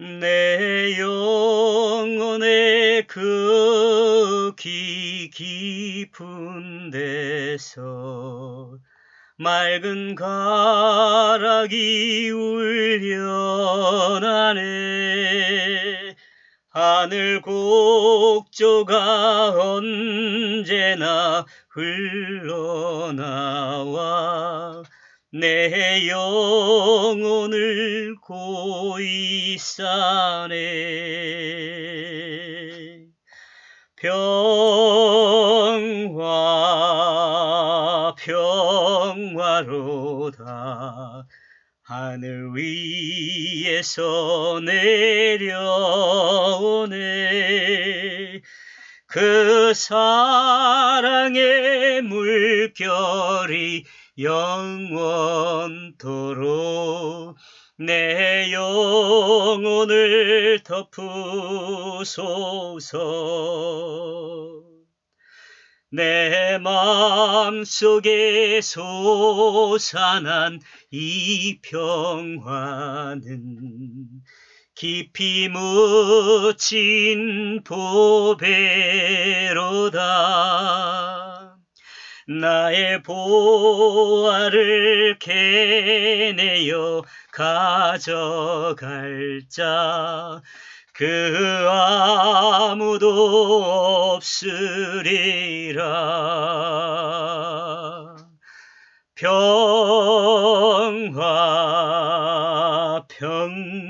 내 영혼의 극히 깊은 데서 맑은 가락이 울려나네. 하늘 곡조가 언제나 흘러나와 내 영혼을 고이 싸네. 평화 평화로다. 하늘 위에서 내려오네 그 사랑의 물결이 영원토록 내 영혼을 덮으소서. 내 마음속에 솟아난 이 평화는 깊이 묻힌 보배로다. 나의 보화를 캐내어 가져갈 자. 그 아무도 없으리라. 평화 평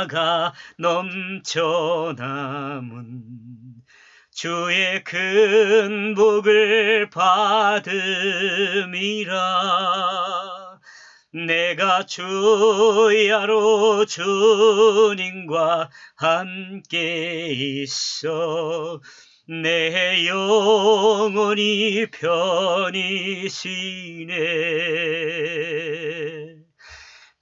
평화가 넘쳐남은 주의 큰 복을 받음이라. 내가 주야로 주님과 함께 있어 내 영혼이 편히 쉬네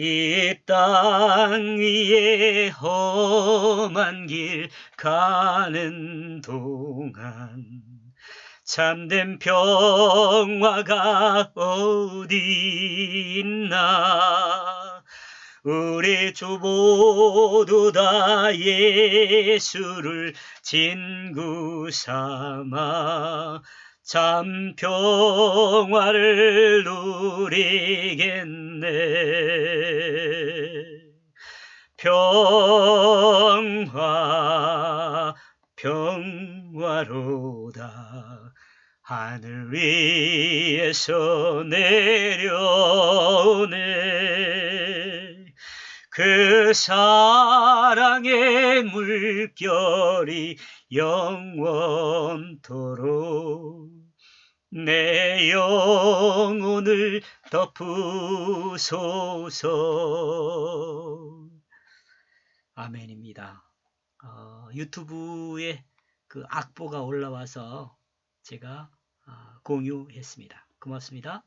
이 땅 위에 험한 길 가는 동안 참된 평화가 어디 있나? 우리 주 모두 다 예수를 진구 삼아 참 평화를 누리겠네 평화 평화로다. 하늘 위에서 내려오네. 그 사랑의 물결이 영원토록 내 영혼을 덮으소서 아멘입니다. 어, 유튜브에 그 악보가 올라와서 제가 아, 공유했습니다. 고맙습니다.